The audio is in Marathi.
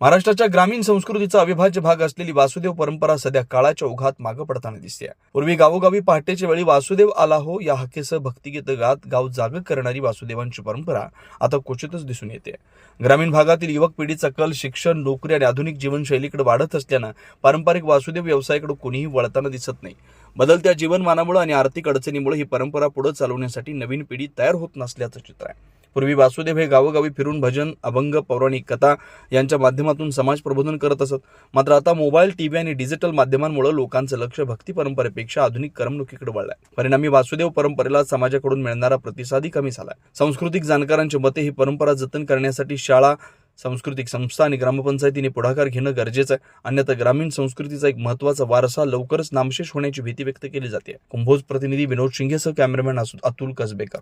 महाराष्ट्राच्या ग्रामीण संस्कृतीचा अविभाज्य भाग असलेली वासुदेव परंपरा सध्या काळाच्या ओघात मागं पडताना दिसते पूर्वी गावोगावी पहाटेच्या वेळी वासुदेव आला हो या हक्केसह भक्तिगीत गात गाव जाग करणारी वासुदेवांची परंपरा आता क्वचितच दिसून येते ग्रामीण भागातील युवक पिढीचा कल शिक्षण नोकरी आणि आधुनिक जीवनशैलीकडे वाढत असल्यानं पारंपरिक वासुदेव व्यवसायाकडे कोणीही वळताना दिसत नाही. बदलत्या जीवनमानामुळे आणि आर्थिक अडचणीमुळे ही परंपरा पुढे चालवण्यासाठी नवीन पिढी तयार होत नसल्याचं चित्र आहे. पूर्वी वासुदेव हे गावोगावी फिरून भजन अभंग पौराणिक कथा यांच्या माध्यमातून समाज प्रबोधन करत असत. मात्र आता मोबाईल टीव्ही आणि डिजिटल माध्यमांमुळे लोकांचं लक्ष भक्ती परंपरेपेक्षा आधुनिक करमणुकीकडे वळलंय. परिणामी वासुदेव परंपरेला समाजाकडून मिळणारा प्रतिसादही कमी झालाय. सांस्कृतिक जाणकारांच्या मते ही परंपरा जतन करण्यासाठी शाळा सांस्कृतिक संस्था आणि ग्रामपंचायतीने पुढाकार घेणं गरजेचं आहे. अन्यथा ग्रामीण संस्कृतीचा एक महत्त्वाचा वारसा लवकरच नामशेष होण्याची भीती व्यक्त केली जाते. कुंभोज प्रतिनिधी विनोद शिंगेसह कॅमेरामॅन अतुल कसबेकर.